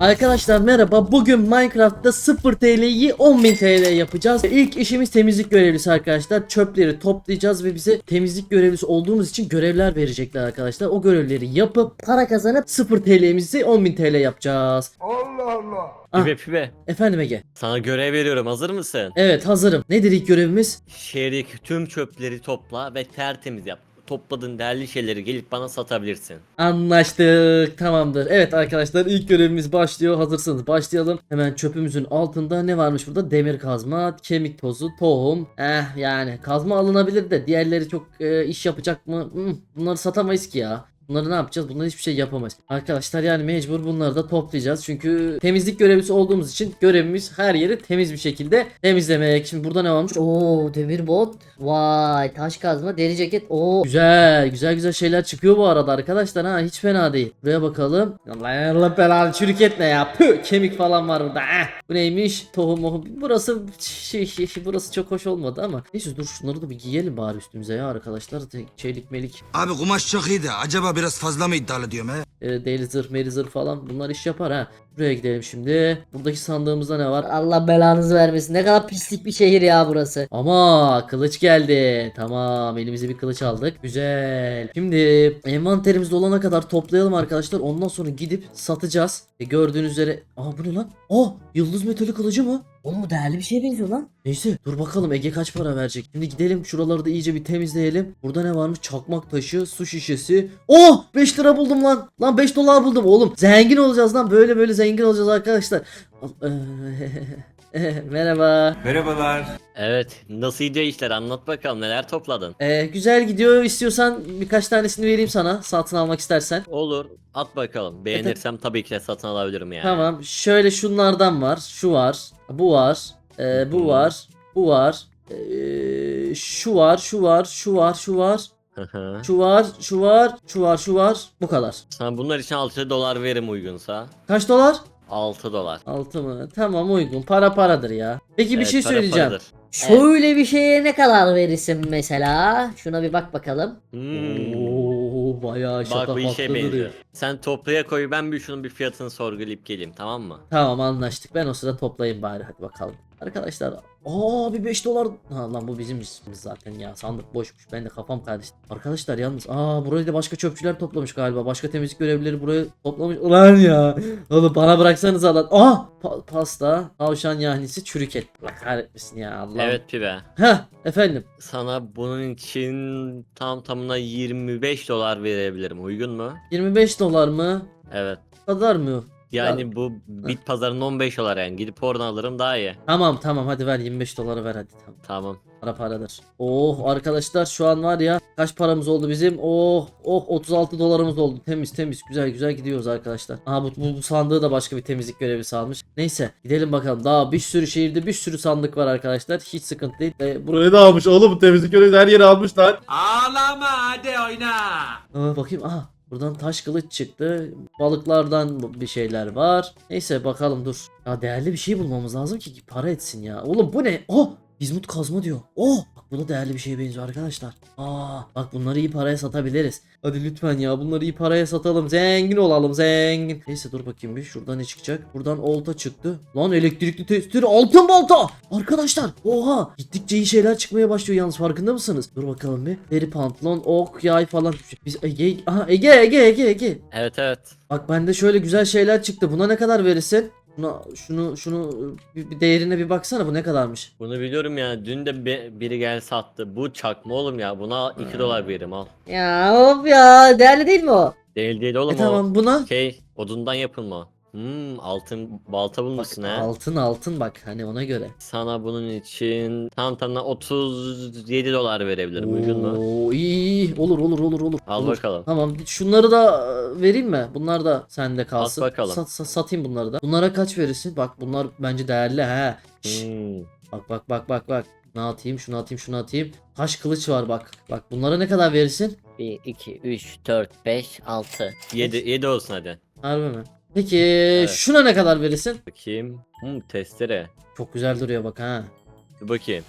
Arkadaşlar merhaba. Bugün Minecraft'ta 0 TL'yi 10.000 TL yapacağız. İlk işimiz temizlik görevlisi arkadaşlar. Çöpleri toplayacağız ve bize temizlik görevlisi olduğumuz için görevler verecekler arkadaşlar. O görevleri yapıp para kazanıp 0 TL'mizi 10.000 TL yapacağız. Ah. Pibe pibe. Efendim Ege. Sana görev veriyorum hazır mısın? Evet hazırım. Nedir ilk görevimiz? Şehirdeki tüm çöpleri topla ve tertemiz yap. Topladığın değerli şeyleri gelip bana satabilirsin. Anlaştık. Tamamdır. Evet arkadaşlar ilk görevimiz başlıyor. Hazırsanız başlayalım. Hemen çöpümüzün altında ne varmış burada? Demir kazma, kemik tozu, tohum. Eh yani kazma alınabilir de diğerleri çok e, iş yapacak mı? Hmm, bunları satamayız ki ya. Bunları ne yapacağız? Bunları hiçbir şey yapamayız. Arkadaşlar yani mecbur bunları da toplayacağız. Çünkü temizlik görevlisi olduğumuz için görevimiz her yeri temiz bir şekilde temizlemek. Şimdi burada ne varmış? Oo demir bot. Vay taş kazma deri ceket. Oo güzel güzel güzel şeyler çıkıyor bu arada arkadaşlar ha hiç fena değil. Buraya bakalım. Allah belanı çürük ne ya? Püh, kemik falan var burada. Eh. Bu neymiş? Tohum mohum. Burası şey, şey, şey, burası çok hoş olmadı ama. Neyse dur şunları da bir giyelim bari üstümüze ya arkadaşlar. Çelik melik Abi kumaş çok iyiydi. Acaba biraz fazla mı iddialı diyorum he? e, deli zırh meri zırh falan bunlar iş yapar ha. Buraya gidelim şimdi. Buradaki sandığımızda ne var? Allah belanızı vermesin. Ne kadar pislik bir şehir ya burası. Ama kılıç geldi. Tamam elimize bir kılıç aldık. Güzel. Şimdi envanterimiz dolana kadar toplayalım arkadaşlar. Ondan sonra gidip satacağız. E, gördüğünüz üzere. Aa bu ne lan? Aa yıldız metali kılıcı mı? Oğlum bu değerli bir şeye benziyor lan. Neyse dur bakalım Ege kaç para verecek. Şimdi gidelim şuraları da iyice bir temizleyelim. Burada ne varmış? Çakmak taşı, su şişesi. Oh 5 lira buldum lan. Lan 5 dolar buldum oğlum. Zengin olacağız lan. Böyle böyle zengin olacağız arkadaşlar. Merhaba. Evet nasıl gidiyor işler anlat bakalım neler topladın? Ee, güzel gidiyor. İstiyorsan birkaç tanesini vereyim sana. Satın almak istersen. Olur at bakalım beğenirsem tabii ki de satın alabilirim yani. Tamam. Şöyle şunlardan var. Şu var. Bu var. Ee, bu var. Bu var. Ee, şu var. Şu var. Şu var. Şu var. Şu var, şu var, şu var, şu var. Bu kadar. Sana bunlar için 6 dolar verim uygunsa. Kaç dolar? 6 dolar. 6 mı? Tamam uygun. Para paradır ya. Peki bir Evet, şey para söyleyeceğim. paradır. Şöyle bir şeye ne kadar verirsin mesela? Şuna bir bak bakalım. Hmm. Oo, bayağı Bak bu işe benziyor. duruyor. Sen toplaya koy ben bir şunun bir fiyatını sorgulayıp geleyim tamam mı? Tamam anlaştık. Ben o sırada toplayayım bari. Hadi bakalım. Arkadaşlar. Aa bir 5 dolar. Ha lan bu bizim işimiz zaten ya. Sandık boşmuş. Ben de kafam karıştı. Arkadaşlar yalnız. Aa burayı da başka çöpçüler toplamış galiba. Başka temizlik görevlileri buraya toplamış. Ulan ya. Oğlum bana bıraksanız lan. Aa pa- pasta. Tavşan yahnisi çürük et. Allah kahretmesin ya Allah. Evet pibe. Heh efendim. Sana bunun için tam tamına 25 dolar verebilirim uygun mu? 25 dolar mı? Evet. Kadar mı? Yani bu bit pazarının 15 dolar yani gidip oradan alırım daha iyi. Tamam tamam hadi ver 25 doları ver hadi tamam. Tamam. Para paradır. Oh arkadaşlar şu an var ya kaç paramız oldu bizim? Oh oh 36 dolarımız oldu. Temiz temiz güzel güzel gidiyoruz arkadaşlar. Aha bu, bu, bu sandığı da başka bir temizlik görevi salmış. Neyse gidelim bakalım. Daha bir sürü şehirde bir sürü sandık var arkadaşlar. Hiç sıkıntı değil. Ee, burayı da almış oğlum temizlik görevi her yeri almış lan. Ağlama hadi oyna. Aa, bakayım aha buradan taş kılıç çıktı. Balıklardan bir şeyler var. Neyse bakalım dur. Ya değerli bir şey bulmamız lazım ki para etsin ya. Oğlum bu ne? Oh! Hizmut kazma diyor. Oh! Bak bu da değerli bir şeye benziyor arkadaşlar. Aa, bak bunları iyi paraya satabiliriz. Hadi lütfen ya bunları iyi paraya satalım. Zengin olalım zengin. Neyse dur bakayım bir şuradan ne çıkacak? Buradan olta çıktı. Lan elektrikli testere altın balta. Arkadaşlar oha gittikçe iyi şeyler çıkmaya başlıyor yalnız farkında mısınız? Dur bakalım bir. Deri pantolon, ok, yay falan. Biz Ege, aha Ege Ege Ege Ege. Evet evet. Bak bende şöyle güzel şeyler çıktı. Buna ne kadar verirsin? Buna, şunu şunu bir, bir değerine bir baksana bu ne kadarmış? Bunu biliyorum ya. Dün de bi- biri gel sattı. Bu çakma oğlum ya. Buna 2 dolar veririm al. Ya of ya değerli değil mi o? Değil değil oğlum E tamam buna o. Şey odundan yapılma. Hmm altın balta bulmuşsun ha. altın altın bak hani ona göre. Sana bunun için tam tamına 37 dolar verebilirim. Uygun mu? Oo, iyi, iyi olur olur olur olur. Al olur. bakalım. Tamam şunları da e, vereyim mi? Bunlar da sende kalsın. bakalım. Sat, sat- satayım bunları da. Bunlara kaç verirsin? Bak bunlar bence değerli ha. Şşş, Hmm. Bak bak bak bak bak. Ne atayım şunu atayım şunu atayım. Taş kılıç var bak. Bak bunlara ne kadar verirsin? 1, 2, 3, 4, 5, 6. 7 7 olsun hadi. Harbi mi? Peki şuna ne kadar verirsin? Bakayım. Hmm, testere. Çok güzel duruyor bak ha. Bir bakayım.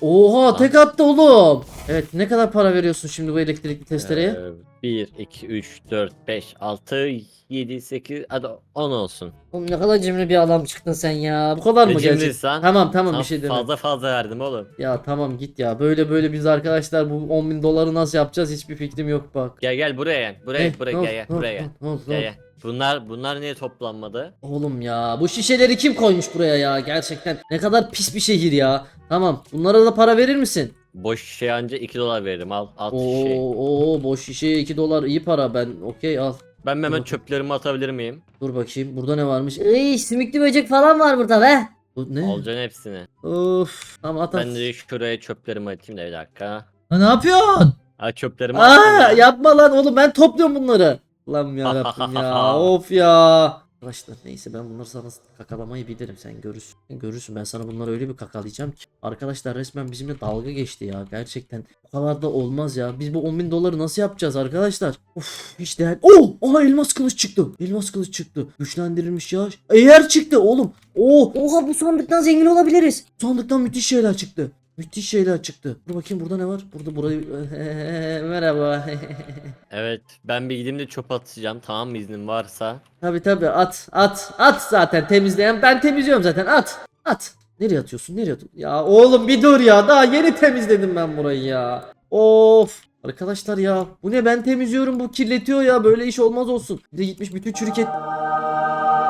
Oha tek attı oğlum. Evet ne kadar para veriyorsun şimdi bu elektrikli testereye? Ee, 1, 2, 3, 4, 5, 6, 7, 8, hadi 10 olsun. Oğlum ne kadar cimri bir adam çıktın sen ya. Bu kadar mı Ne gerçek? cimrisin? Tamam tamam Sana bir şey demiyorum. Fazla fazla verdim oğlum. Ya tamam git ya. Böyle böyle biz arkadaşlar bu 10 bin doları nasıl yapacağız hiçbir fikrim yok bak. Gel gel buraya gel. Buraya buraya Ne gel gel oldu? buraya gel. oldu? Ne oldu? Ne Gel oldu? gel. Bunlar bunlar niye toplanmadı? Oğlum ya bu şişeleri kim koymuş buraya ya gerçekten ne kadar pis bir şehir ya. Tamam bunlara da para verir misin? Boş şişe anca 2 dolar veririm al Oo, şişeyi. oo boş şişeye 2 dolar iyi para ben okey al. Ben hemen Dur. çöplerimi atabilir miyim? Dur bakayım burada ne varmış? Iy sümüklü böcek falan var burada be. Bu ne? Alacaksın hepsini. Of tamam at at. Ben de şuraya çöplerimi atayım da bir dakika. Ha, ne yapıyorsun? Ha çöplerimi Aa ya. yapma lan oğlum ben topluyorum bunları. Lan yarabbim ya of ya. Arkadaşlar neyse ben bunları sana kakalamayı bilirim sen görürsün. Görürsün ben sana bunları öyle bir kakalayacağım ki. Arkadaşlar resmen bizimle dalga geçti ya gerçekten. Bu kadar da olmaz ya. Biz bu 10 bin doları nasıl yapacağız arkadaşlar? Of hiç değer. Oh! Aha elmas kılıç çıktı. Elmas kılıç çıktı. Güçlendirilmiş ya. Eğer çıktı oğlum. Oh! Oha bu sandıktan zengin olabiliriz. Sandıktan müthiş şeyler çıktı. Müthiş şeyler çıktı. Dur bakayım burada ne var? Burada burayı... Merhaba. Evet ben bir gideyim de çöp atacağım tamam mı iznin varsa. tabi tabi at at at zaten temizleyen ben temizliyorum zaten at at. Nereye atıyorsun nereye atıyorsun? Ya oğlum bir dur ya daha yeni temizledim ben burayı ya. Of. Arkadaşlar ya bu ne ben temizliyorum bu kirletiyor ya böyle iş olmaz olsun. Bir de gitmiş bütün çürük et.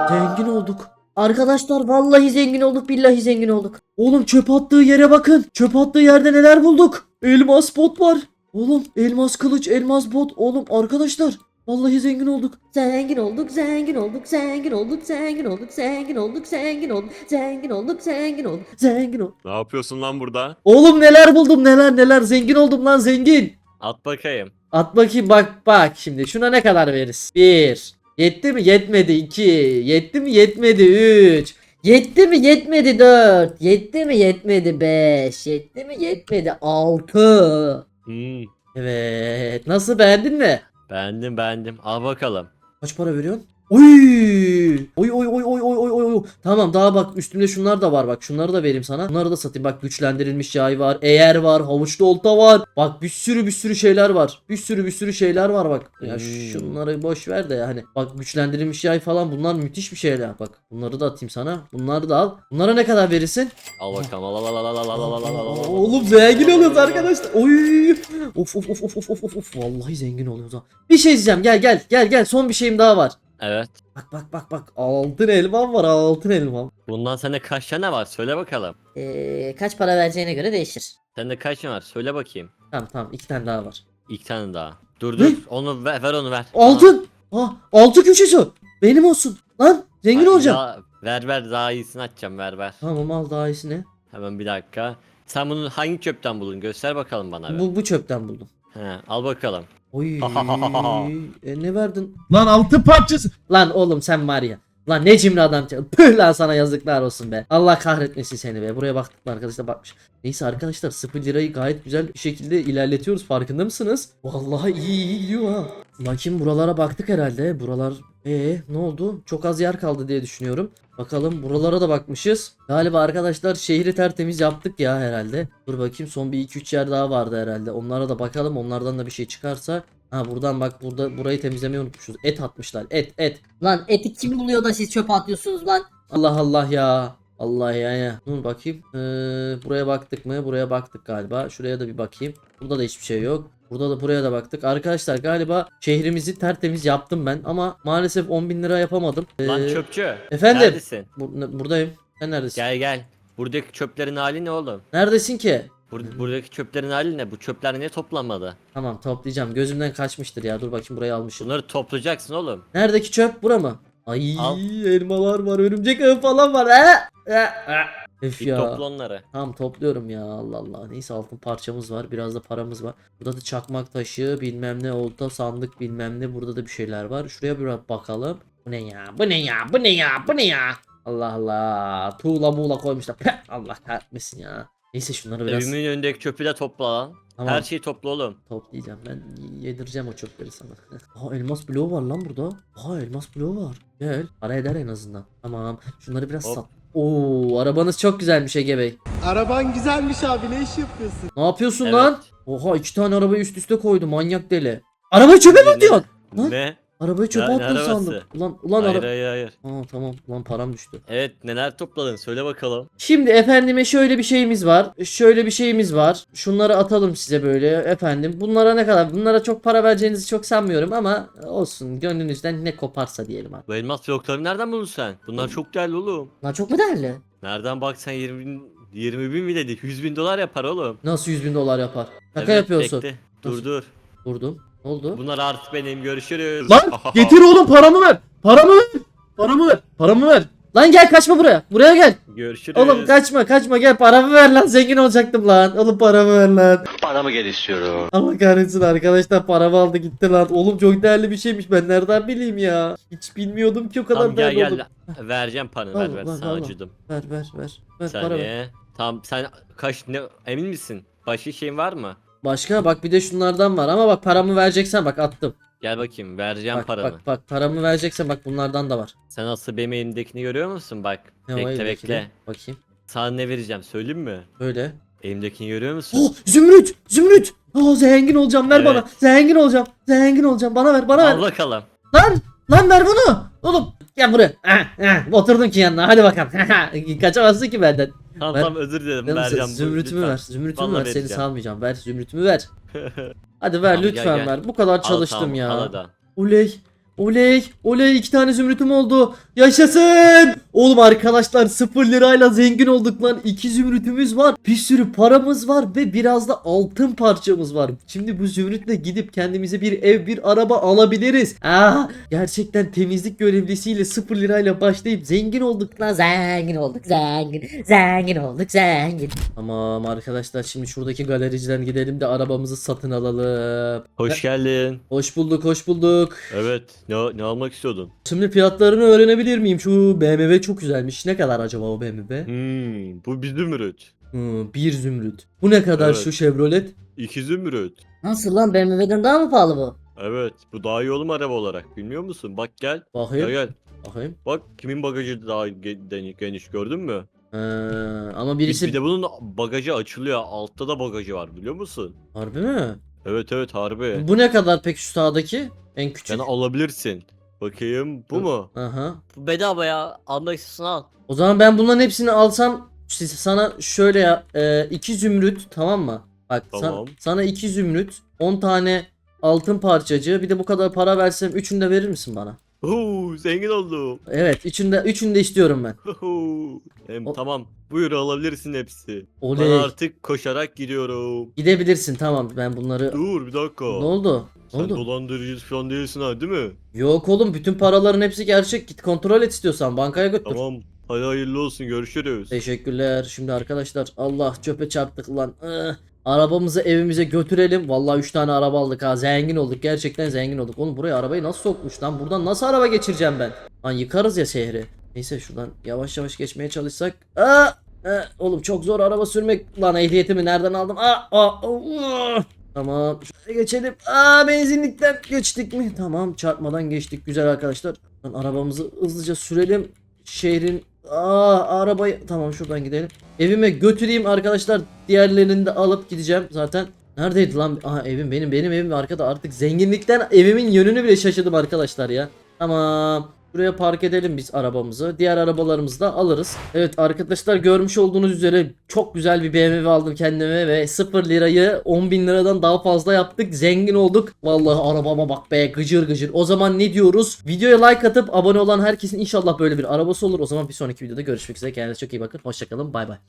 Zengin olduk. Arkadaşlar vallahi zengin olduk billahi zengin olduk. Oğlum çöp attığı yere bakın. Çöp attığı yerde neler bulduk? Elmas bot var. Oğlum elmas kılıç, elmas bot. Oğlum arkadaşlar vallahi zengin olduk. Zengin olduk, zengin olduk, zengin olduk, zengin olduk, zengin olduk, zengin olduk, zengin olduk, zengin olduk. Zengin ol. Ne yapıyorsun lan burada? Oğlum neler buldum neler neler zengin oldum lan zengin. At bakayım. At bakayım bak bak şimdi şuna ne kadar veririz? 1. Yetti mi? Yetmedi. 2. Yetti mi? Yetmedi. 3. Yetti mi? Yetmedi 4. Yetti mi? Yetmedi 5. Yetti mi? Yetmedi 6. Hmm, Evet. Nasıl beğendin mi? beğendim beğendim. Al bakalım. Kaç para veriyorsun? Oy! Oy oy oy oy oy oy oy. Tamam daha bak üstümde şunlar da var bak. Şunları da vereyim sana. Bunları da satayım. Bak güçlendirilmiş yay var. Eğer var. Havuçlu olta var. Bak bir sürü bir sürü şeyler var. Bir sürü bir sürü şeyler var bak. Ya Hmm. şunları boş ver de yani. Bak güçlendirilmiş yay falan bunlar müthiş bir şeyler. Bak bunları da atayım sana. Bunları da al. Bunlara ne kadar verirsin? Al bakalım. Al al al al al al al al al. Oğlum zengin oluyoruz arkadaşlar. Oy. Of of of of of of of. Vallahi zengin oluyoruz ha. Bir şey diyeceğim. Gel gel gel gel. Son bir şeyim daha var. Evet. Bak bak bak bak. Altın elmam var. Altın elmam. Bundan sende kaç tane var? Söyle bakalım. Ee, kaç para vereceğine göre değişir. Sende kaç tane var? Söyle bakayım. Tamam tamam. iki tane daha var. İlk tane daha. Dur Ne? dur. Onu ver, ver onu ver. Altın. Ah, altı köşesi. Benim olsun. Lan zengin Aa, olacağım. daha- ver ver daha iyisini açacağım ver ver. Tamam al daha iyisi ne? Hemen bir dakika. Sen bunu hangi çöpten buldun? Göster bakalım bana. bir. Bu, bu çöpten buldum. He, al bakalım. Oy. e, ne verdin? Lan altı parçası. Lan oğlum sen var ya. Lan ne cimri adam. Püh lan sana yazıklar olsun be. Allah kahretmesin seni be. Buraya baktık mı arkadaşlar bakmış. Neyse arkadaşlar 0 lirayı gayet güzel bir şekilde ilerletiyoruz. Farkında mısınız? Vallahi iyi iyi gidiyor ha. Bakayım buralara baktık herhalde. Buralar ee ne oldu? Çok az yer kaldı diye düşünüyorum. Bakalım buralara da bakmışız. Galiba arkadaşlar şehri tertemiz yaptık ya herhalde. Dur bakayım son bir 2-3 yer daha vardı herhalde. Onlara da bakalım. Onlardan da bir şey çıkarsa. Ha buradan bak burada burayı temizlemeyi unutmuşuz. Et atmışlar. Et et. Lan eti kim buluyor da siz çöpe atıyorsunuz lan? Allah Allah ya. Allah ya ya. Dur bakayım. Ee, buraya baktık mı? Buraya baktık galiba. Şuraya da bir bakayım. Burada da hiçbir şey yok. Burada da buraya da baktık. Arkadaşlar galiba şehrimizi tertemiz yaptım ben. Ama maalesef 10 bin lira yapamadım. Lan Ee, çöpçü. efendim? Neredesin? bur- buradayım. Sen neredesin? Gel gel. Buradaki çöplerin hali ne oğlum? Neredesin ki? Bur- buradaki çöplerin hali ne? Bu çöpler niye toplanmadı? Tamam toplayacağım. Gözümden kaçmıştır ya. Dur bakayım burayı almışım. Bunları toplayacaksın oğlum. Neredeki çöp? Bura mı? Ay Al. elmalar var. Örümcek ağı falan var. Ee. Öf ya. topla onları. Tamam topluyorum ya Allah Allah. Neyse altın parçamız var. Biraz da paramız var. Burada da çakmak taşı bilmem ne olta sandık bilmem ne. Burada da bir şeyler var. Şuraya bir bakalım. Bu ne ya? Bu ne ya? Bu ne ya? Bu ne ya? Allah Allah. Tuğla muğla koymuşlar. Allah kahretmesin ya. Neyse şunları biraz Evimin önündeki çöpü de topla lan. Tamam. Her şeyi topla oğlum. toplayacağım. Ben yedireceğim o çöpleri sana. Aa elmas bloğu var lan burada. Aa elmas bloğu var. Gel. Para eder en azından. Tamam. Şunları biraz Hop. sat. Oo arabanız çok güzelmiş Ege Bey. Araban güzelmiş abi ne iş yapıyorsun? Ne yapıyorsun Evet. lan? Oha iki tane arabayı üst üste koydu manyak deli. Arabayı çöpe mi Ne? atıyorsun? Lan. Ne? Arabayı çöpe Ya, ne attın arabası? sandım. Ulan ulan hayır araba. hayır hayır. Aa tamam ulan param düştü. Evet neler topladın söyle bakalım. Şimdi efendime şöyle bir şeyimiz var. Şöyle bir şeyimiz var. Şunları atalım size böyle efendim. Bunlara ne kadar? Bunlara çok para vereceğinizi çok sanmıyorum ama olsun. Gönlünüzden ne koparsa diyelim artık. Bu elmas blokları nereden buldun sen? Bunlar çok değerli oğlum. Lan çok mu değerli? Nereden bak sen 20 bin, 20 bin mi dedik? 100 bin dolar yapar oğlum. Nasıl 100 bin dolar yapar? Şaka Evet, yapıyorsun. bekle. Dur Nasıl? dur. Vurdum. Ne oldu? Bunlar artık benim görüşürüz. Lan getir oğlum paramı ver. Paramı ver. Paramı ver. Paramı ver. Lan gel kaçma buraya. Buraya gel. Görüşürüz. Oğlum kaçma kaçma gel paramı ver lan zengin olacaktım lan. Oğlum paramı ver lan. Paramı gel istiyorum. Allah kahretsin arkadaşlar paramı aldı gitti lan. Oğlum çok değerli bir şeymiş ben nereden bileyim ya. Hiç bilmiyordum ki o kadar Tamam gel değerli gel. olduğunu. Vereceğim paranı Al, ver ver ver, sana al. acıdım. Ver ver ver. Ver para ver. saniye. Tamam sen kaç ne emin misin? Başka şeyin var mı? Başka bak bir de şunlardan var ama bak paramı vereceksen bak attım. Gel bakayım vereceğim Bak paranı. bak bak paramı vereceksen bak bunlardan da var. Sen asıl benim elimdekini görüyor musun? Bak. Ne bekle bekle. de? Bakayım. Sana ne vereceğim söyleyeyim mi? Böyle. Elimdekini görüyor musun? Oh zümrüt zümrüt. Oh zengin olacağım ver Evet. bana. Zengin olacağım. Zengin olacağım bana ver bana ver. Al bakalım. Lan lan ver bunu. Oğlum gel buraya. Ah, ah, oturdun ki yanına hadi bakalım. Kaçamazsın ki benden. Tamam Ver. tamam özür dilerim Canım, vereceğim. zümrütümü lütfen. ver. Zümrütümü Vallahi ver. Seni vereceğim. salmayacağım. Ver zümrütümü ver. Hadi ver Tamam, gel, lütfen gel. ver. Bu kadar Al, çalıştım tamam, ya. hadi. Oley. Oley. Oley iki tane zümrütüm oldu. Yaşasın. Oğlum arkadaşlar 0 lirayla zengin olduk lan. İki zümrütümüz var. Bir sürü paramız var ve biraz da altın parçamız var. Şimdi bu zümrütle gidip kendimize bir ev bir araba alabiliriz. Aa, gerçekten temizlik görevlisiyle 0 lirayla başlayıp zengin olduk lan. Zengin olduk zengin. Zengin olduk zengin. Tamam arkadaşlar şimdi şuradaki galericiden gidelim de arabamızı satın alalım. Hoş geldin. Hoş bulduk hoş bulduk. Evet. Ne, ne almak istiyordun? Şimdi fiyatlarını öğrenebilir miyim? Şu BMW çok güzelmiş. Ne kadar acaba o BMW? Hmm, bu bir zümrüt. Hmm, bir zümrüt. Bu ne kadar Evet. şu Chevrolet? İki zümrüt. Nasıl lan BMW'den daha mı pahalı bu? Evet. Bu daha iyi oğlum araba olarak. Bilmiyor musun? Bak gel. Gel Bakayım. gel. Bakayım. Bak kimin bagajı daha ge- geniş gördün mü? Ee, ama Bir, birisi... bir de bunun bagajı açılıyor. Altta da bagajı var biliyor musun? Harbi mi? Evet evet harbi. Bu ne kadar peki şu sağdaki? En küçük. Sen alabilirsin. Bakayım bu mu? Aha. Bu bedava ya. Almak istiyorsan al. O zaman ben bunların hepsini alsam siz- sana şöyle ya e, iki zümrüt tamam mı? Bak Tamam. sana iki zümrüt 10 tane altın parçacığı bir de bu kadar para versem üçünü de verir misin bana? Oo, zengin oldum. Evet üçünü de, üçünü de istiyorum ben. Hem, O- tamam. Buyur alabilirsin hepsi. Oley. Ben artık koşarak gidiyorum. Gidebilirsin tamam ben bunları... Dur bir dakika. Ne oldu? Sen oldu? dolandırıcı falan değilsin ha değil mi? Yok oğlum bütün paraların hepsi gerçek. Git kontrol et istiyorsan bankaya götür. Tamam. Hadi hayırlı olsun görüşürüz. Teşekkürler. Şimdi arkadaşlar Allah çöpe çarptık lan. Ih. Arabamızı evimize götürelim. Vallahi 3 tane araba aldık ha. Zengin olduk. Gerçekten zengin olduk. Oğlum buraya arabayı nasıl sokmuş lan? Buradan nasıl araba geçireceğim ben? Lan yıkarız ya şehri. Neyse şuradan yavaş yavaş geçmeye çalışsak. Aa! Aa! Oğlum çok zor araba sürmek. Lan ehliyetimi nereden aldım? Aa! Aa! Aa! Tamam. Şuraya geçelim. Aa benzinlikten geçtik mi? Tamam çarpmadan geçtik. Güzel arkadaşlar. Arabamızı hızlıca sürelim. Şehrin Aa arabayı tamam şuradan gidelim. Evime götüreyim arkadaşlar. Diğerlerini de alıp gideceğim zaten. Neredeydi lan? Aha evim benim benim evim arkada artık zenginlikten evimin yönünü bile şaşırdım arkadaşlar ya. Tamam. Buraya park edelim biz arabamızı. Diğer arabalarımızı da alırız. Evet arkadaşlar görmüş olduğunuz üzere çok güzel bir BMW aldım kendime ve 0 lirayı 10 bin liradan daha fazla yaptık. Zengin olduk. Vallahi arabama bak be gıcır gıcır. O zaman ne diyoruz? Videoya like atıp abone olan herkesin inşallah böyle bir arabası olur. O zaman bir sonraki videoda görüşmek üzere. Kendinize çok iyi bakın. Hoşçakalın. Bay bay.